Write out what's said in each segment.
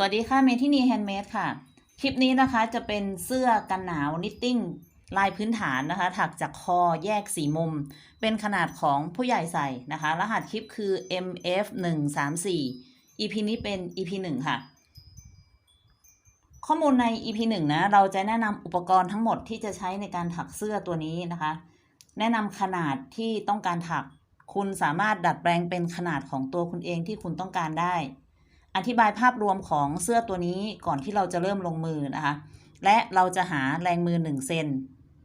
สวัสดีค่ะเมทินีแฮนด์เมดค่ะ คลิปนี้นะคะจะเป็นเสื้อกันหนาวนิตติ้งลายพื้นฐานนะคะ ถักจากคอแยกสีมุม เป็นขนาดของผู้ใหญ่ใส่นะคะ รหัสคลิปคือ MF 1 3 4 EP นี้เป็น EP 1 ค่ะ ข้อมูลใน EP 1 นะ เราจะแนะนำอุปกรณ์ทั้งหมดที่จะใช้ในการถักเสื้อตัวนี้นะคะ แนะนำขนาดที่ต้องการถัก คุณสามารถดัดแปลงเป็นขนาดของตัวคุณเองที่คุณต้องการได้ อธิบายภาพรวมของเสื้อตัวนี้ก่อนที่เราจะเริ่มลงมือนะคะ และเราจะหาแรงมือ1เซน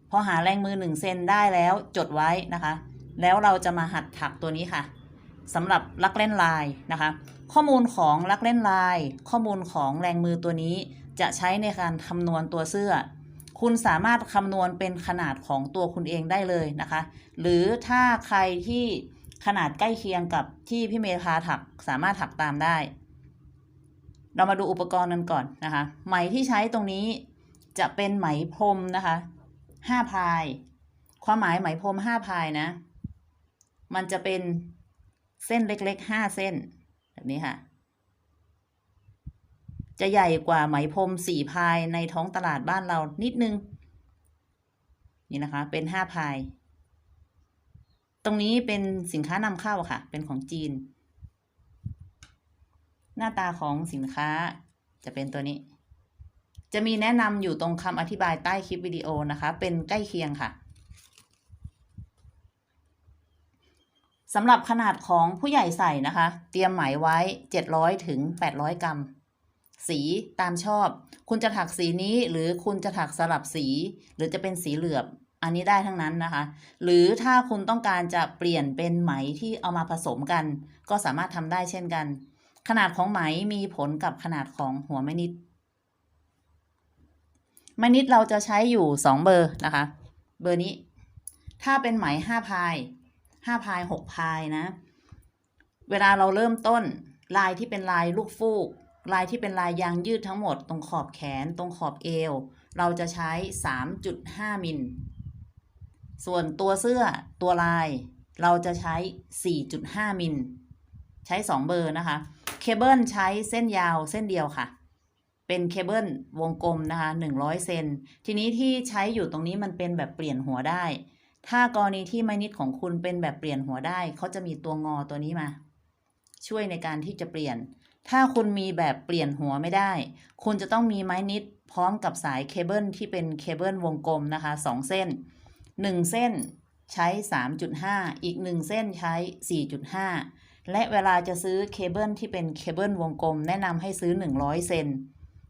พอหาแรงมือ1เซนได้แล้วจดไว้นะคะ แล้วเราจะมาหัดถักตัวนี้ค่ะสำหรับลักเล่นลายนะคะ ข้อมูลของลักเล่นลาย ข้อมูลของแรงมือตัวนี้จะใช้ในการคำนวณตัวเสื้อ คุณสามารถคำนวณเป็นขนาดของตัวคุณเองได้เลยนะคะ หรือถ้าใครที่ขนาดใกล้เคียงกับที่พี่เมย์พาถักสามารถถักตามได้ เรามาดูอุปกรณ์กันก่อนนะคะ ไหมที่ใช้ตรงนี้จะเป็นไหมพรมนะคะห้าพาย ความหมายไหมพรมห้าพายนะ มันจะเป็นเส้นเล็กๆห้าเส้น แบบนี้ค่ะ จะใหญ่กว่าไหมพรมสี่พายในท้องตลาดบ้านเรานิดนึง นี่นะคะ เป็นห้าพาย ตรงนี้เป็นสินค้านำเข้าค่ะ เป็นของจีน หน้าตาของสินค้าจะเป็นตัวนี้ จะมีแนะนำอยู่ตรงคำอธิบายใต้คลิปวิดีโอนะคะ เป็นใกล้เคียงค่ะสำหรับขนาดของผู้ใหญ่ใส่นะคะ เตรียมไหมไว้ 700ถึง800 กรัม สีตามชอบ คุณจะถักสีนี้หรือคุณจะถักสลับสี หรือจะเป็นสีเหลือบอันนี้ได้ทั้งนั้นนะคะ หรือถ้าคุณต้องการจะเปลี่ยนเป็นไหมที่เอามาผสมกัน ก็สามารถทำได้เช่นกัน ขนาดของไหมมีผลกับขนาดของหัวแม่นิดแม่นิดเราจะใช้อยู่สองเบอร์นะคะ เบอร์นี้ ถ้าเป็นไหมห้าพายห้าพายหกพายนะ เวลาเราเริ่มต้นลายที่เป็นลายลูกฟูก ลายที่เป็นลายยางยืดทั้งหมด ตรงขอบแขนตรงขอบเอว เราจะใช้ 3.5 มิล ส่วนตัวเสื้อตัวลาย เราจะใช้ 4.5 มิล ใช้ 2 เบอร์นะคะ เคเบิลใช้เส้นยาวเส้นเดียวค่ะ เป็นเคเบิลวงกลมนะคะ100เซนทีนี้ที่ใช้อยู่ตรงนี้มันเป็นแบบเปลี่ยนหัวได้ ถ้ากรณีที่ไม้นิดของคุณเป็นแบบเปลี่ยนหัวได้เขาจะมีตัวงอตัวนี้มา ช่วยในการที่จะเปลี่ยน ถ้าคุณมีแบบเปลี่ยนหัวไม่ได้ คุณจะต้องมีไม้นิดพร้อมกับสายเคเบิลที่เป็นเคเบิลวงกลมนะคะ2เส้น1เส้นใช้ 3.5 อีก 1 เส้นใช้ 4.5 และเวลาจะซื้อเคเบิลที่เป็นเคเบิลวงกลม แนะนำให้ซื้อ 100 เซน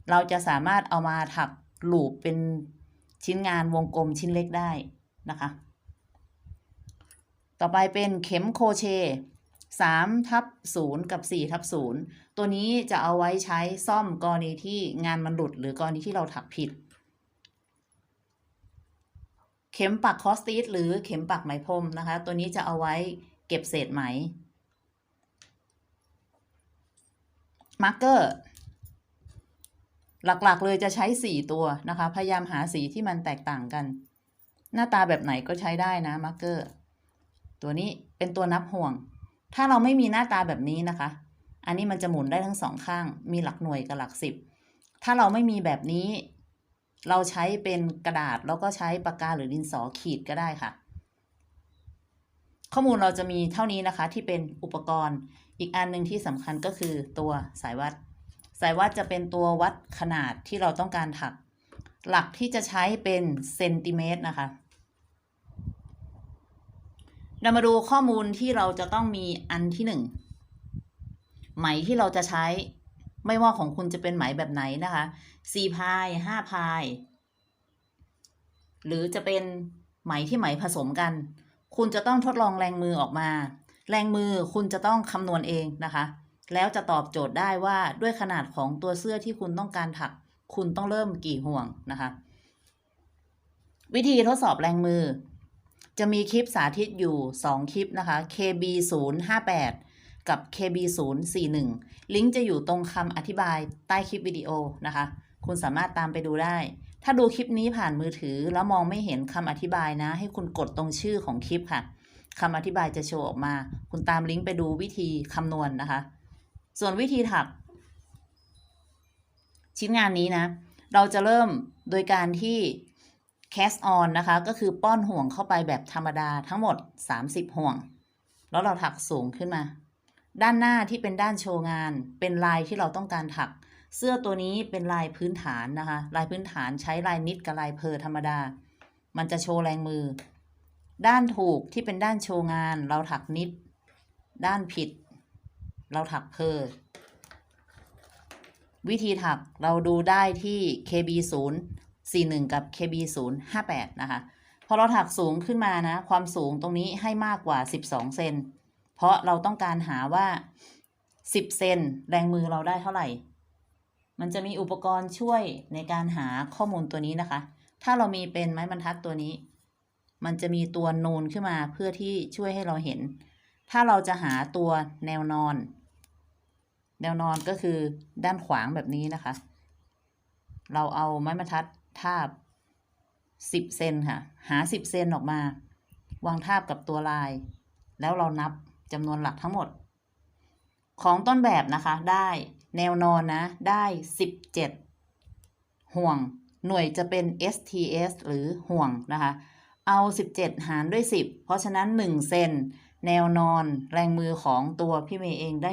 เราจะสามารถเอามาถักหลูปเป็นชิ้นงานวงกลมชิ้นเล็กได้นะคะ ต่อไปเป็นเข็มโคเช3ทับ0กับ4ทับ0ตัวนี้จะเอาไว้ใช้ซ่อมกรณีที่งานมันหลุดหรือกรณีที่เราถักผิด เข็มปักคอสตีสหรือเข็มปักไหมพรมนะคะ ตัวนี้จะเอาไว้เก็บเศษไหม มาร์กเกอร์หลักๆเลยจะใช้ 4 ตัวนะคะ พยายามหาสีที่มันแตกต่างกัน หน้าตาแบบไหนก็ใช้ได้นะมาร์กเกอร์ตัวนี้เป็นตัวนับห่วง ถ้าเราไม่มีหน้าตาแบบนี้นะคะ อันนี้มันจะหมุนได้ทั้งสองข้าง มีหลักหน่วยกับหลักสิบถ้าเราไม่มีแบบนี้ เราใช้เป็นกระดาษแล้วก็ใช้ปากกาหรือดินสอขีดก็ได้ค่ะ ข้อมูลเราจะมีเท่านี้นะคะที่เป็นอุปกรณ์ อีกอันหนึ่งที่สำคัญก็คือตัวสายวัด สายวัดจะเป็นตัววัดขนาดที่เราต้องการถัก หลักที่จะใช้เป็นเซนติเมตรนะคะเรามาดูข้อมูลที่เราจะต้องมีอันที่หนึ่งไหมที่เราจะใช้ไม่ว่าของคุณจะเป็นไหมแบบไหนนะคะสี่พายห้าพาย หรือจะเป็นไหมที่ไหมผสมกัน คุณจะต้องทดลองแรงมือออกมา แรงมือคุณจะต้องคำนวณเองนะคะ แล้วจะตอบโจทย์ได้ว่าด้วยขนาดของตัวเสื้อที่คุณต้องการถัก คุณต้องเริ่มกี่ห่วงนะคะ วิธีทดสอบแรงมือ จะมีคลิปสาธิตอยู่ 2 คลิปนะคะ KB 0 5 8กับ KB 0 4 1ลิงก์จะอยู่ตรงคำอธิบายใต้คลิปวิดีโอนะคะ คุณสามารถตามไปดูได้ถ้าดูคลิปนี้ผ่านมือถือแล้วมองไม่เห็นคำอธิบายนะ ให้คุณกดตรงชื่อของคลิปค่ะ คำอธิบายจะโชว์ออกมา คุณตามลิงก์ไปดูวิธีคำนวณนะคะ ส่วนวิธีถัก ชิ้นงานนี้นะ เราจะเริ่มโดยการที่ cast on นะคะ ก็คือป้อนห่วงเข้าไปแบบธรรมดาทั้งหมด 30 ห่วง แล้วเราถักสูงขึ้นมา ด้านหน้าที่เป็นด้านโชว์งาน เป็นลายที่เราต้องการถัก เสื้อตัวนี้เป็นลายพื้นฐานนะคะ ลายพื้นฐานใช้ลายนิดกับลายเพอธรรมดา มันจะโชว์แรงมือ ด้านถูกที่เป็นด้านโชว์งาน เราถักนิด ด้านผิด เราถักเพอวิธีถักเราดูได้ที่ KB 0 41 กับ KB 0 58 นะคะ พอเราถักสูงขึ้นมานะ ความสูงตรงนี้ให้มากกว่า 12 เซน เพราะเราต้องการหาว่า 10 เซนแรงมือเราได้เท่าไหร่ มันจะมีอุปกรณ์ช่วยในการหาข้อมูลตัวนี้นะคะ ถ้าเรามีเป็นไม้บรรทัดตัวนี้ มันจะมีตัวนูนขึ้นมาเพื่อที่ช่วยให้เราเห็น ถ้าเราจะหาตัวแนวนอน แนวนอนก็คือด้านขวางแบบนี้นะคะ เราเอาไม้บรรทัดทาบ10เซนค่ะ หา10เซนออกมา วางทาบกับตัวลาย แล้วเรานับจำนวนหลักทั้งหมด ของต้นแบบนะคะได้แนวนอนนะ ได้17ห่วง หน่วยจะเป็น STS หรือห่วงนะคะ เอา 17 หารด้วย 10 เพราะฉะนั้น 1 เซนแนวนอนแรงมือของตัวพี่เมย์เองได้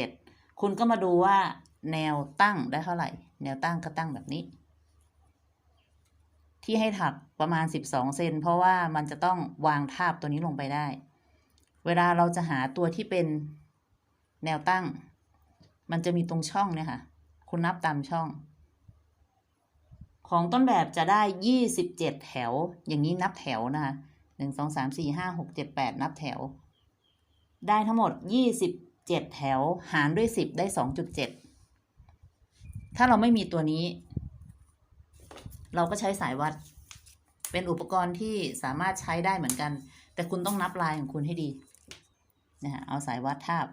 1.7 คุณก็มาดูว่าแนวตั้งได้เท่าไหร่ แนวตั้งก็ตั้งแบบนี้ ที่ให้ถักประมาณ 12 เซนเพราะว่ามันจะต้องวางทาบตัวนี้ลงไปได้ เวลาเราจะหาตัวที่เป็นแนวตั้ง มันจะมีตรงช่องเนี่ยค่ะ คุณนับตามช่อง ของต้นแบบจะได้ 27 แถว อย่างนี้นับแถวนะคะหนึ่งสองสามสี่ห้าหกเจ็ดแปดนับแถว ได้ทั้งหมด 27 แถวหารด้วย 10 ได้ 2.7 ถ้าเราไม่มีตัวนี้ เราก็ใช้สายวัด เป็นอุปกรณ์ที่สามารถใช้ได้เหมือนกัน แต่คุณต้องนับลายของคุณให้ดีนะฮะเอาสายวัดทาบ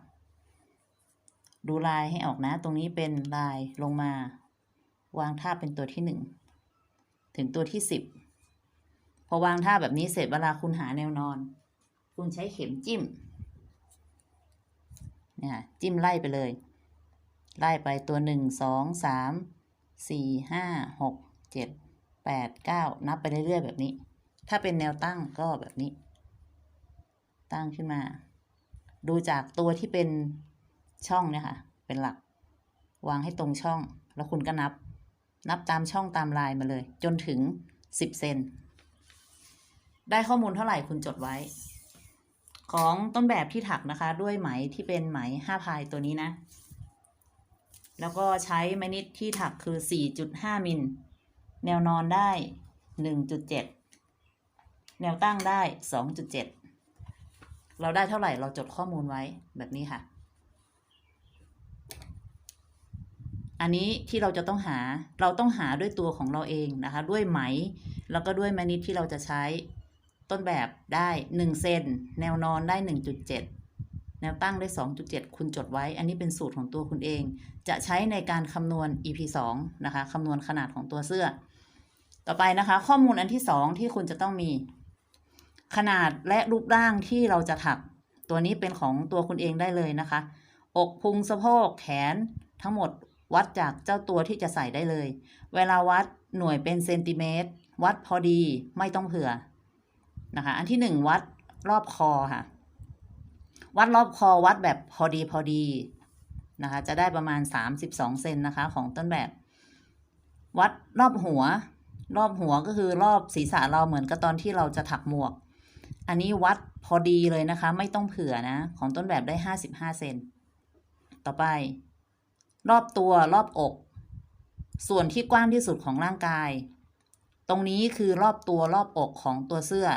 ดูลายให้ออกนะ ตรงนี้เป็นลายลงมา วางทาบเป็นตัวที่หนึ่ง ถึงตัวที่สิบพอวางท่าแบบนี้เสร็จเวลาคุณหาแนวนอน คุณใช้เข็มจิ้มเนี่ยจิ้มไล่ไปเลย ไล่ไปตัวหนึ่งสองสามสี่ห้าหกเจ็ดแปดเก้านับไปเรื่อยๆแบบนี้ ถ้าเป็นแนวตั้งก็แบบนี้ ตั้งขึ้นมา ดูจากตัวที่เป็นช่องเนี่ยค่ะ เป็นหลัก วางให้ตรงช่อง แล้วคุณก็นับ นับตามช่องตามลายมาเลย จนถึงสิบเซน ได้ข้อมูลเท่าไหร่คุณจดไว้ ของต้นแบบที่ถักนะคะ ด้วยไหมที่เป็นไหมห้าพายตัวนี้นะ แล้วก็ใช้ไมนิดที่ถักคือ 4.5 มิล แนวนอนได้ 1.7 แนวตั้งได้ 2.7 เราได้เท่าไหร่เราจดข้อมูลไว้แบบนี้ค่ะ อันนี้ที่เราจะต้องหาเราต้องหาด้วยตัวของเราเองนะคะ ด้วยไหม แล้วก็ด้วยไม้นิดที่เราจะใช้ต้นแบบได้ 1 เซนแนวนอนได้ 1.7 แนวตั้งได้ 2.7 คุณจดไว้ อันนี้เป็นสูตรของตัวคุณเอง จะใช้ในการคำนวณ EP 2นะคะคำนวณขนาดของตัวเสื้อ ต่อไปนะคะ ข้อมูลอันที่ 2 ที่คุณจะต้องมี ขนาดและรูปร่างที่เราจะถัก ตัวนี้เป็นของตัวคุณเองได้เลยนะคะ อกพุงสะโพกแขนทั้งหมด วัดจากเจ้าตัวที่จะใส่ได้เลย เวลาวัดหน่วยเป็นเซนติเมตร วัดพอดีไม่ต้องเผื่อนะคะ อันที่หนึ่งวัดรอบคอค่ะ วัดรอบคอวัดแบบพอดีพอดีนะคะ จะได้ประมาณ 32เซนนะคะ ของต้นแบบ วัดรอบหัว รอบหัวก็คือรอบศีรษะเราเหมือนกับตอนที่เราจะถักหมวก อันนี้วัดพอดีเลยนะคะ ไม่ต้องเผื่อนะ ของต้นแบบได้ 55เซนต่อไป รอบตัวรอบอก ส่วนที่กว้างที่สุดของร่างกาย ตรงนี้คือรอบตัวรอบอกของตัวเสื้อ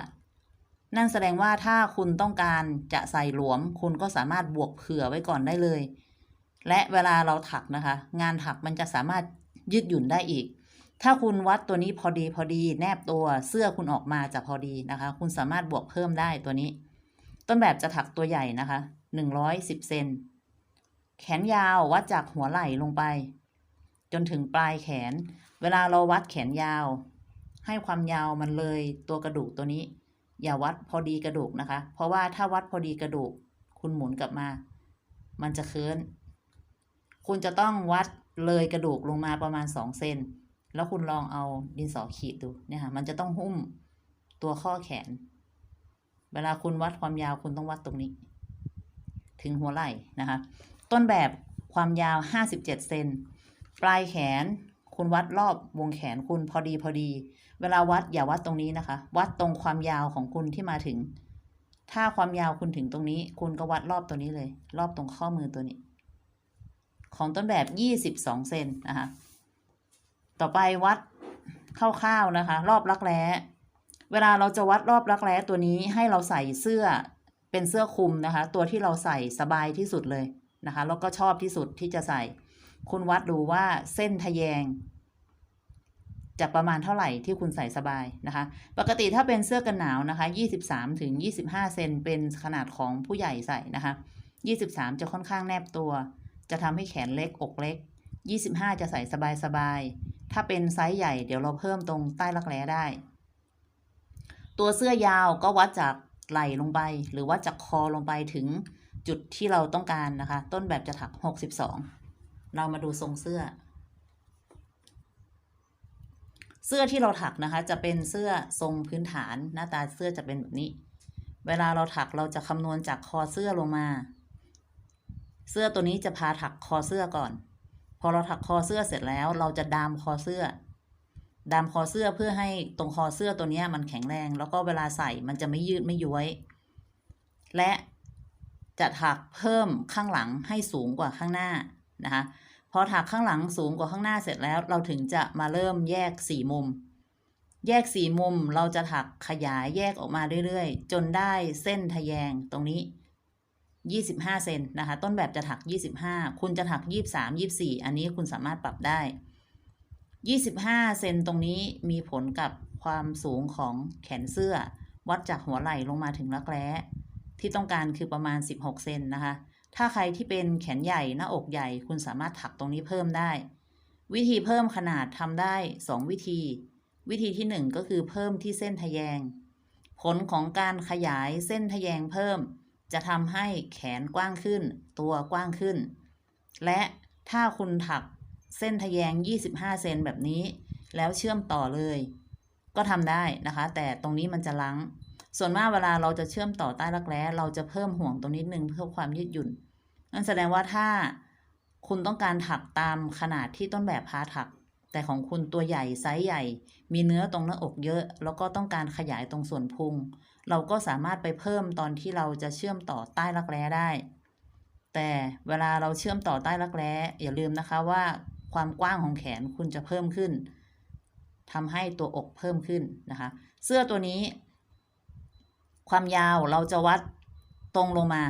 นั่นแสดงว่าถ้าคุณต้องการจะใส่หลวม คุณก็สามารถบวกเผื่อไว้ก่อนได้เลย และเวลาเราถักนะคะ งานถักมันจะสามารถยืดหยุ่นได้อีก ถ้าคุณวัดตัวนี้พอดีพอดี แนบตัวเสื้อคุณออกมาจะพอดีนะคะ คุณสามารถบวกเพิ่มได้ตัวนี้ ต้นแบบจะถักตัวใหญ่นะคะ110เซน แขนยาววัดจากหัวไหล่ลงไป จนถึงปลายแขน เวลาเราวัดแขนยาว ให้ความยาวมันเลยตัวกระดูกตัวนี้ อย่าวัดพอดีกระดูกนะคะ เพราะว่าถ้าวัดพอดีกระดูก คุณหมุนกลับมา มันจะเคินคุณจะต้องวัดเลยกระดูกลงมาประมาณสองเซนแล้วคุณลองเอาดินสอขีดดูเนี่ยค่ะมันจะต้องหุ้มตัวข้อแขน เวลาคุณวัดความยาวคุณต้องวัดตรงนี้ ถึงหัวไหล่นะคะ ต้นแบบความยาว 57 เซน ปลายแขน คุณวัดรอบวงแขนคุณพอดีพอดี เวลาวัดอย่าวัดตรงนี้นะคะ วัดตรงความยาวของคุณที่มาถึง ถ้าความยาวคุณถึงตรงนี้ คุณก็วัดรอบตัวนี้เลย รอบตรงข้อมือตัวนี้ ของต้นแบบ 22 เซนนะคะ ต่อไปวัดคร่าวๆนะคะ รอบรักแร้ เวลาเราจะวัดรอบรักแร้ตัวนี้ให้เราใส่เสื้อเป็นเสื้อคลุมนะคะ ตัวที่เราใส่สบายที่สุดเลย นะคะ แล้วก็ชอบที่สุดที่จะใส่ คุณวัดดูว่าเส้นทะแยงจะประมาณเท่าไหร่ที่คุณใส่สบายนะคะ ปกติถ้าเป็นเสื้อกันหนาวนะคะ 23ถึง25 เซนเป็นขนาดของผู้ใหญ่ใส่นะคะ 23 จะค่อนข้างแนบตัว จะทำให้แขนเล็กอกเล็ก 25 จะใส่สบายๆถ้าเป็นไซส์ใหญ่เดี๋ยวเราเพิ่มตรงใต้รักแร้ได้ ตัวเสื้อยาวก็วัดจากไหล่ลงไป หรือวัดจากคอลงไปถึง จุดที่เราต้องการนะคะ ต้นแบบจะถัก62เรามาดูทรงเสื้อ เสื้อที่เราถักนะคะ จะเป็นเสื้อทรงพื้นฐานหน้าตาเสื้อจะเป็นแบบนี้ เวลาเราถักเราจะคำนวณจากคอเสื้อลงมา เสื้อตัวนี้จะพาถักคอเสื้อก่อน พอเราถักคอเสื้อเสร็จแล้ว เราจะดามคอเสื้อ ดามคอเสื้อเพื่อให้ตรงคอเสื้อตัวนี้มันแข็งแรง แล้วก็เวลาใส่มันจะไม่ยืดไม่ย้วย และ จะถักเพิ่มข้างหลังให้สูงกว่าข้างหน้านะคะพอถักข้างหลังสูงกว่าข้างหน้าเสร็จแล้ว เราถึงจะมาเริ่มแยกสี่มุม แยกสี่มุมเราจะถักขยายแยกออกมาเรื่อยๆ จนได้เส้นทะแยงตรงนี้ 25 เซนนะคะ ต้นแบบจะถัก 25 คุณจะถัก 23 24 อันนี้คุณสามารถปรับได้ 25 เซนตรงนี้มีผลกับความสูงของแขนเสื้อ วัดจากหัวไหล่ลงมาถึงรักแร้ ที่ต้องการคือประมาณ 16 เซนนะคะ ถ้าใครที่เป็นแขนใหญ่หน้าอกใหญ่คุณสามารถถักตรงนี้เพิ่มได้ วิธีเพิ่มขนาดทำได้ 2 วิธี วิธีที่ 1 ก็คือเพิ่มที่เส้นทะแยง ผลของการขยายเส้นทะแยงเพิ่ม จะทำให้แขนกว้างขึ้น ตัวกว้างขึ้น และถ้าคุณถักเส้นทะแยง 25 เซนแบบนี้ แล้วเชื่อมต่อเลย ก็ทำได้นะคะ แต่ตรงนี้มันจะลัง ส่วนมากเวลาเราจะเชื่อมต่อใต้รักแร้เราจะเพิ่มห่วงตรงนิดนึงเพื่อความยืดหยุ่นนั่นแสดงว่าถ้าคุณต้องการถักตามขนาดที่ต้นแบบพาถัก แต่ของคุณตัวใหญ่ไซส์ใหญ่ มีเนื้อตรงหน้าอกเยอะ แล้วก็ต้องการขยายตรงส่วนพุง เราก็สามารถไปเพิ่มตอนที่เราจะเชื่อมต่อใต้รักแร้ได้ แต่เวลาเราเชื่อมต่อใต้รักแร้อย่าลืมนะคะว่าความกว้างของแขนคุณจะเพิ่มขึ้นทำให้ตัวอกเพิ่มขึ้นนะคะ เสื้อตัวนี้ ความยาวเราจะวัดตรงลงมา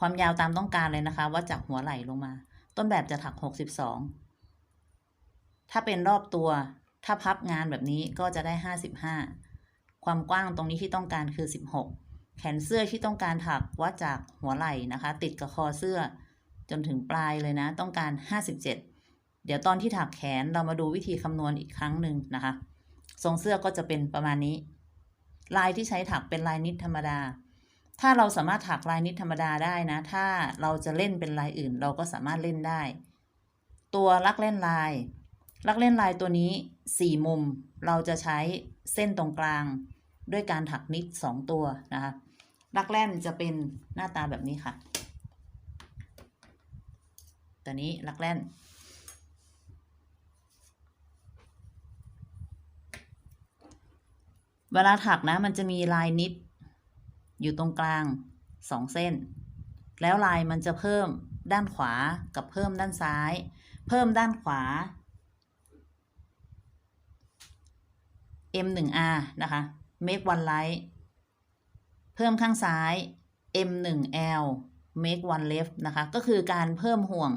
ความยาวตามต้องการเลยนะคะ วัดจากหัวไหล่ลงมา ต้นแบบจะถัก 62 ถ้าเป็นรอบตัว ถ้าพับงานแบบนี้ก็จะได้ 55 ความกว้างตรงนี้ที่ต้องการคือ 16 แขนเสื้อที่ต้องการถักวัดจากหัวไหล่นะคะ ติดกับคอเสื้อ จนถึงปลายเลยนะ ต้องการ 57 เดี๋ยวตอนที่ถักแขนเรามาดูวิธีคำนวณอีกครั้งหนึ่งนะคะ ทรงเสื้อก็จะเป็นประมาณนี้ ลายที่ใช้ถักเป็นลายนิดธรรมดา ถ้าเราสามารถถักลายนิดธรรมดาได้นะ ถ้าเราจะเล่นเป็นลายอื่น เราก็สามารถเล่นได้ ตัวลักเล่นลาย ลักเล่นลายตัวนี้สี่มุม เราจะใช้เส้นตรงกลาง ด้วยการถักนิดสองตัวนะคะลักแล่นจะเป็นหน้าตาแบบนี้ค่ะ ตัวนี้ลักแล่น เวลาถักนะ มันจะมีลายนิด อยู่ตรงกลางสองเส้น แล้วลายมันจะเพิ่มด้านขวากับเพิ่มด้านซ้าย เพิ่มด้านขวา M1R นะคะ make one light เพิ่มข้างซ้าย M1L make one left นะคะ ก็คือการเพิ่มห่วง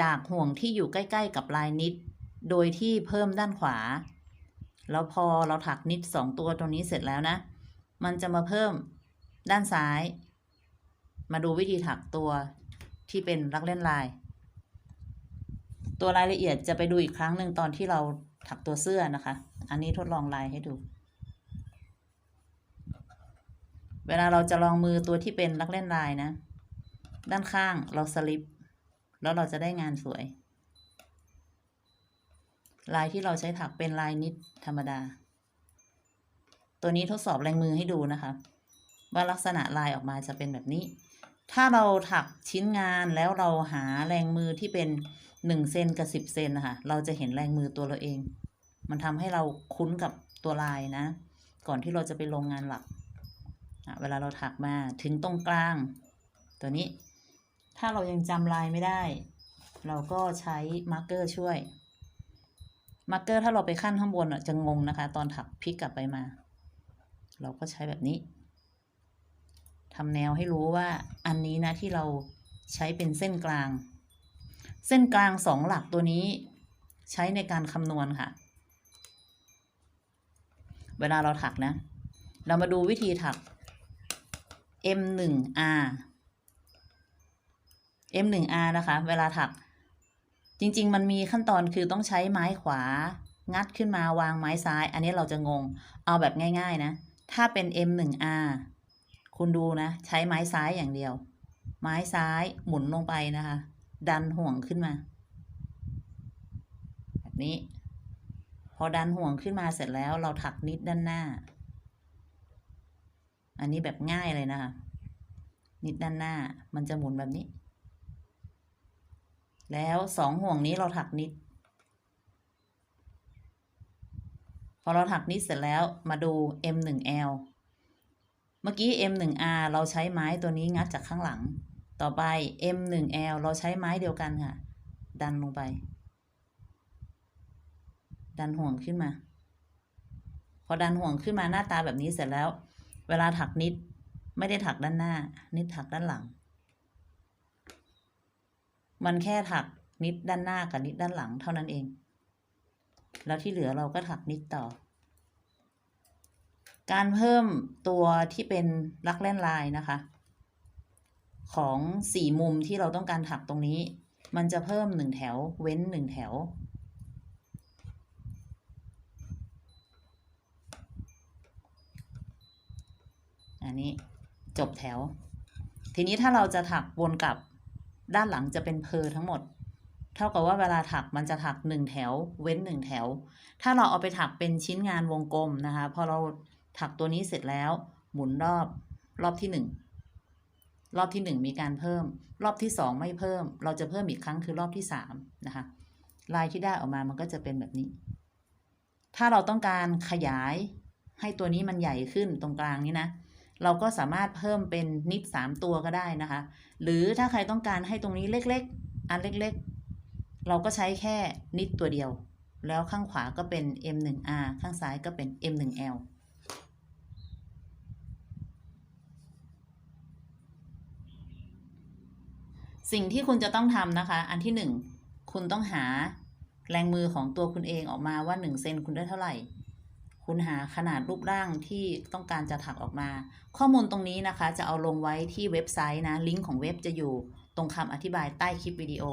จากห่วงที่อยู่ใกล้ ๆ กับลายนิด โดยที่เพิ่มด้านขวา แล้วพอเราถักนิดสองตัวตรงนี้เสร็จแล้วนะ มันจะมาเพิ่มด้านซ้าย มาดูวิธีถักตัวที่เป็นรักเล่นลาย ตัวรายละเอียดจะไปดูอีกครั้งหนึ่งตอนที่เราถักตัวเสื้อนะคะ อันนี้ทดลองลายให้ดู เวลาเราจะลองมือตัวที่เป็นรักเล่นลายนะ ด้านข้างเราสลิป แล้วเราจะได้งานสวย ลายที่เราใช้ถักเป็นลายนิดธรรมดา ตัวนี้ทดสอบแรงมือให้ดูนะคะ ว่าลักษณะลายออกมาจะเป็นแบบนี้ ถ้าเราถักชิ้นงานแล้วเราหาแรงมือที่เป็นหนึ่งเซนกับสิบเซนนะคะเราจะเห็นแรงมือตัวเราเอง มันทำให้เราคุ้นกับตัวลายนะ ก่อนที่เราจะไปลงงานหลัก เวลาเราถักมาถึงตรงกลาง ตัวนี้ ถ้าเรายังจำลายไม่ได้ เราก็ใช้มาร์กเกอร์ช่วย มาร์เกอร์ถ้าเราไปขั้นข้างบนอะจะงงนะคะ ตอนถักพลิกกลับไปมา เราก็ใช้แบบนี้ทำแนวให้รู้ว่าอันนี้นะที่เราใช้เป็นเส้นกลาง เส้นกลางสองหลักตัวนี้ใช้ในการคำนวณค่ะ เวลาเราถักนะ เรามาดูวิธีถัก M1R M1R นะคะ เวลาถัก จริง ๆ มันมีขั้นตอนคือต้องใช้ไม้ขวา งัดขึ้นมาวางไม้ซ้าย อันนี้เราจะงง เอาแบบง่าย ๆ นะ ถ้าเป็น M1R คุณดูนะ ใช้ไม้ซ้ายอย่างเดียว ไม้ซ้ายหมุนลงไปนะคะ ดันห่วงขึ้นมา แบบนี้ พอดันห่วงขึ้นมาเสร็จแล้วเราถักนิดด้านหน้า อันนี้แบบง่ายเลยนะคะ นิดด้านหน้ามันจะหมุนแบบนี้ แล้วสองห่วงนี้เราถักนิด พอเราถักนิดเสร็จแล้วมาดู M1L เมื่อกี้ M1R เราใช้ไม้ตัวนี้งัดจากข้างหลัง ต่อไป M1L เราใช้ไม้เดียวกันค่ะ ดันลงไป ดันห่วงขึ้นมา พอดันห่วงขึ้นมาหน้าตาแบบนี้เสร็จแล้ว เวลาถักนิดไม่ได้ถักด้านหน้า นิดถักด้านหลัง มันแค่ถักนิดด้านหน้ากับนิดด้านหลังเท่านั้นเอง แล้วที่เหลือเราก็ถักนิดต่อ การเพิ่มตัวที่เป็นลักเล่นลายนะคะ ของสี่มุมที่เราต้องการถักตรงนี้ มันจะเพิ่มหนึ่งแถวเว้นหนึ่งแถวอันนี้จบแถว ทีนี้ถ้าเราจะถักวนกลับ ด้านหลังจะเป็นเพอทั้งหมด เท่ากับว่าเวลาถักมันจะถักหนึ่งแถว เว้นหนึ่งแถว ถ้าเราเอาไปถักเป็นชิ้นงานวงกลมนะคะ พอเราถักตัวนี้เสร็จแล้ว หมุนรอบรอบที่หนึ่งรอบที่หนึ่งมีการเพิ่ม รอบที่สองไม่เพิ่ม เราจะเพิ่มอีกครั้งคือรอบที่สามนะคะลายที่ได้ออกมามันก็จะเป็นแบบนี้ ถ้าเราต้องการขยายให้ตัวนี้มันใหญ่ขึ้นตรงกลางนี้นะ เราก็สามารถเพิ่มเป็นนิดสามตัวก็ได้นะคะ หรือถ้าใครต้องการให้ตรงนี้เล็กๆ อันเล็กๆ เราก็ใช้แค่นิดตัวเดียว แล้วข้างขวาก็เป็น M1R ข้างซ้ายก็เป็น M1L สิ่งที่คุณจะต้องทำนะคะ อันที่หนึ่งคุณต้องหาแรงมือของตัวคุณเองออกมาว่าหนึ่งเซนคุณได้เท่าไหร่ คุณหาขนาดรูปร่างที่ต้องการจะถักออกมา ข้อมูลตรงนี้นะคะ จะเอาลงไว้ที่เว็บไซต์นะ ลิงก์ของเว็บจะอยู่ตรงคำอธิบายใต้คลิปวิดีโอ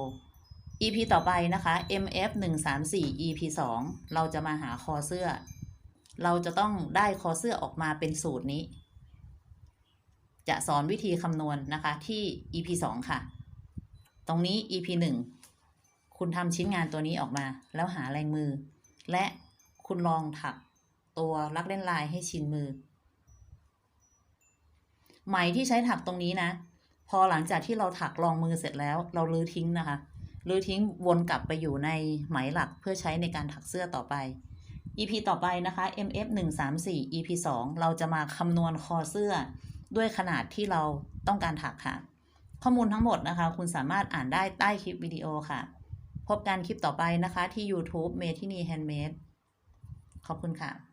EP ต่อไปนะคะ MF 1 3 4 EP 2 เราจะมาหาคอเสื้อ เราจะต้องได้คอเสื้อออกมาเป็นสูตรนี้ จะสอนวิธีคำนวณนะคะที่ EP 2 ค่ะ ตรงนี้ EP 1 คุณทำชิ้นงานตัวนี้ออกมา แล้วหาแรงมือ และคุณลองถัก ตัวลักเล่นลายให้ชินมือ ไหมที่ใช้ถักตรงนี้นะ พอหลังจากที่เราถักรองมือเสร็จแล้ว เราลื้อทิ้งนะคะลื้อทิ้งวนกลับไปอยู่ในไหมหลักเพื่อใช้ในการถักเสื้อต่อไป EP ต่อไปนะคะ MF 1 3 4 EP 2 เราจะมาคำนวณคอเสื้อ ด้วยขนาดที่เราต้องการถักค่ะ ข้อมูลทั้งหมดนะคะ คุณสามารถอ่านได้ใต้คลิปวิดีโอค่ะ พบกันคลิปต่อไปนะคะที่ YouTube เมทินีแฮนด์เมดขอบคุณค่ะ